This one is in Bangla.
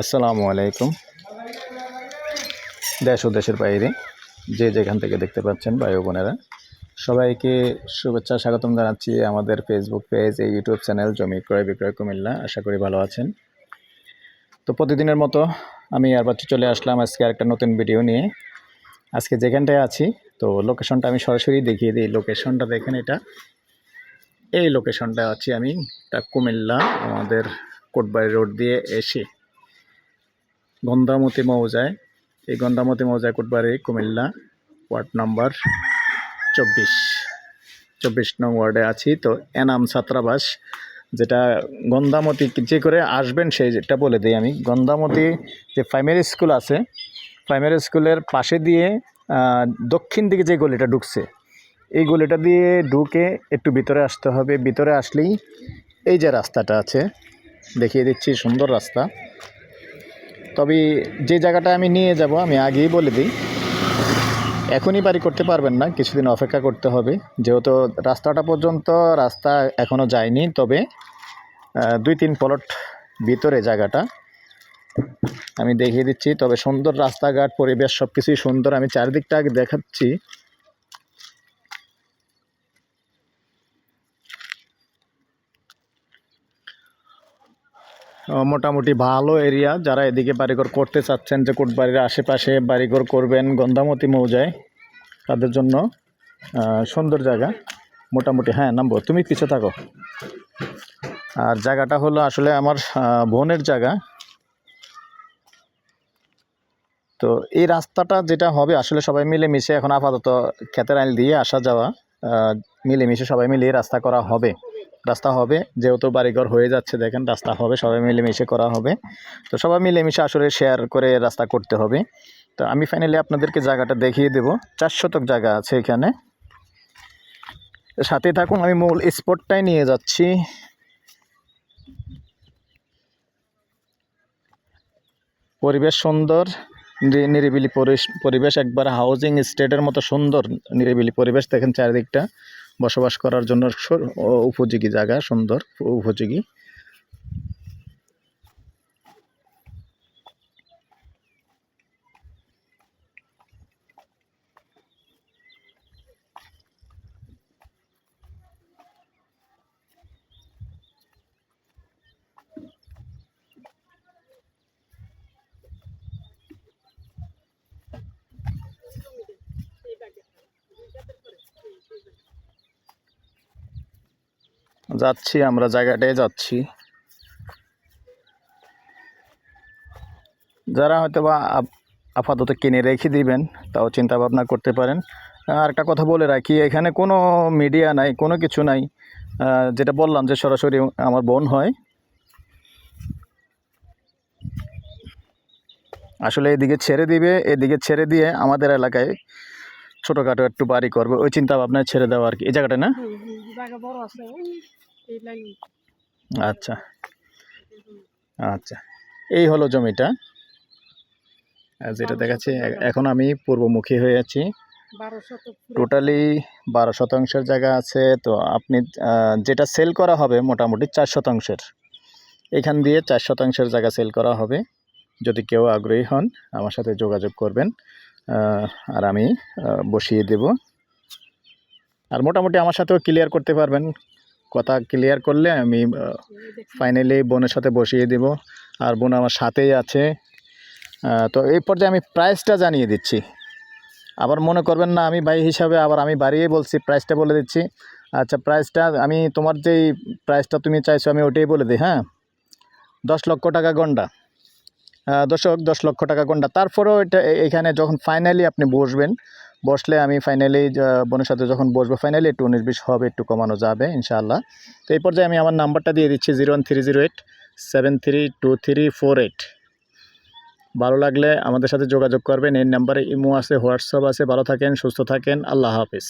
আসসালামু আলাইকুম। দেশ ও দেশের বাইরে যে যেখান থেকে দেখতে পাচ্ছেন ভাই বোনেরা, সবাইকে শুভেচ্ছা, স্বাগতম জানাচ্ছি আমাদের ফেসবুক পেজ এই ইউটিউব চ্যানেল জমি ক্রয়, বিক্রয়, কুমিল্লা। আশা করি ভালো আছেন। তো প্রতিদিনের মতো আমি আর বাচ্চা চলে আসলাম আজকে আরেকটা নতুন ভিডিও নিয়ে। আজকে যেখানটায় আছি, তো লোকেশনটা আমি সরাসরি দেখিয়ে দিই। লোকেশনটা দেখেন এটা। এই লোকেশনটা আছি আমি এটা কুমিল্লা, আমাদের কোটবাড়ি রোড দিয়ে এসে। গন্ধামতি মৌজায়। এই গন্ধামতি মৌজায় কোটবাড়ি, কুমিল্লা, ওয়ার্ড নাম্বার চব্বিশ। চব্বিশ নং ওয়ার্ডে আছি। তো এনাম ছাত্রাবাস, যেটা গন্ধামতি যে করে আসবেন সেই যেটা বলে দিই আমি। গন্ধামতি যে প্রাইমারি স্কুল আছে প্রাইমারি স্কুলের পাশে দিয়ে দক্ষিণ দিকে যে গলিটা ঢুকছে, এই গলিটা দিয়ে ঢুকে একটু ভিতরে আসতে হবে। ভিতরে আসলেই এই যে রাস্তাটা আছে, দেখিয়ে দিচ্ছি, সুন্দর রাস্তা। তবে যে জায়গাটা আমি নিয়ে যাব, আমি আগেই বলে দিই। এখনই বাড়ি করতে পারবেন না, কিছুদিন অপেক্ষা করতে হবে। যেহেতু রাস্তাটা পর্যন্ত রাস্তা এখনও যায়নি, তবে দুই তিন প্লট ভিতরে জায়গাটা। আমি দেখিয়ে দিচ্ছি, তবে সুন্দর রাস্তাঘাট, পরিবেশ সব কিছুই সুন্দর। আমি চারিদিকটা আগে দেখাচ্ছি। মোটামুটি ভালো এরিয়া যারা এদিকে বাড়িঘর করতে চাচ্ছেন যে কোটবাড়ির আশেপাশে বাড়িঘর করবেন, গন্ধামতি মৌজায়, তাদের জন্য সুন্দর জায়গা। মোটামুটি হ্যাঁ নামবো, তুমি পিছিয়ে থাকো। আর জায়গাটা হলো আসলে আমার বোনের জায়গা। তো এই রাস্তাটা যেটা হবে, আসলে সবাই মিলেমিশে এখন আপাতত ক্ষেতের আইল দিয়ে আসা যাওয়া মিলেমিশে সবাই মিলে এই রাস্তা করা হবে। রাস্তা হবে, যেহেতু বাড়িঘর হয়ে যাচ্ছে, দেখেন রাস্তা হবে, সবাই মিলেমিশে করা হবে। তো সবাই মিলেমিশে আসলে শেয়ার করে রাস্তা করতে হবে। তো আমি ফাইনালি আপনাদেরকে জায়গাটা দেখিয়ে দেব। চার শতক জায়গা আছে এখানে। সাথে থাকুন, আমি মূল স্পটটাই নিয়ে যাচ্ছি। পরিবেশ সুন্দর নিরিবিলি পরিবেশ, একবার হাউজিং স্টেটের মতো সুন্দর, নিরিবিলি পরিবেশ, দেখেন চারিদিকটা। বসবাস করার জন্য উপযোগী জায়গা সুন্দর উপযোগী। যাচ্ছি, আমরা জায়গাটায় যাচ্ছি। যারা হয়তো বা আপাতত কিনে রেখে দিবেন, তাও চিন্তা ভাবনা করতে পারেন। আর একটা কথা বলে রাখি, এখানে কোনো মিডিয়া নাই, কোনো কিছু নাই। যেটা বললাম যে সরাসরি আমার বোন হয়। আসলে এদিকে ছেড়ে দিবে, এদিকে ছেড়ে দিয়ে আমাদের এলাকায় ছোটোখাটো একটু বাড়ি করবে, ওই চিন্তা ভাবনায় ছেড়ে দেওয়া আর কি। এই জায়গাটা না? আচ্ছা। আচ্ছা। এই হলো জমিটা। যেটা দেখাচ্ছে এখন আমি পূর্বমুখী হয়ে আছি। টোটালি বারো শতাংশের জায়গা আছে। তো আপনি যেটা সেল করা হবে মোটামুটি চার শতাংশের। এখান দিয়ে চার শতাংশের জায়গা সেল করা হবে। যদি কেউ আগ্রহী হন আমার সাথে যোগাযোগ করবেন। আর আমি বসিয়ে দেব। আর মোটামুটি আমার সাথেও ক্লিয়ার করতে পারবেন। কথা ক্লিয়ার করলে আমি ফাইনালি বোনের সাথে বসিয়ে দিব। আর বোন আমার সাথেই আছে। তো এই পর্যায়ে আমি প্রাইসটা জানিয়ে দিচ্ছি। আবার মনে করবেন না, আমি ভাই হিসাবে আবার আমি বাড়িয়ে বলছি প্রাইসটা বলে দিচ্ছি। আচ্ছা প্রাইসটা আমি তোমার যেই প্রাইসটা তুমি চাইছো আমি ওটাই বলে দিই হ্যাঁ? দশ লক্ষ টাকা গন্ডা। দর্শক, দশ লক্ষ টাকা গন্ডা। তারপরেও এটা এখানে যখন ফাইনালি আপনি বসবেন বসলে আমি ফাইনালি বোনের সাথে যখন বসবো ফাইনালি একটু উনিশ বিশ হবে, একটু কমানো যাবে, ইনশাআল্লাহ। তো এই পর্যায়ে আমি আমার নাম্বারটা দিয়ে দিচ্ছি zero one three zero eight, seven three two three four eight. ভালো লাগলে আমাদের সাথে যোগাযোগ করবেন, এই নাম্বারে ইমো আছে, হোয়াটসঅ্যাপ আছে। ভালো থাকেন, সুস্থ থাকেন, আল্লাহ হাফিজ।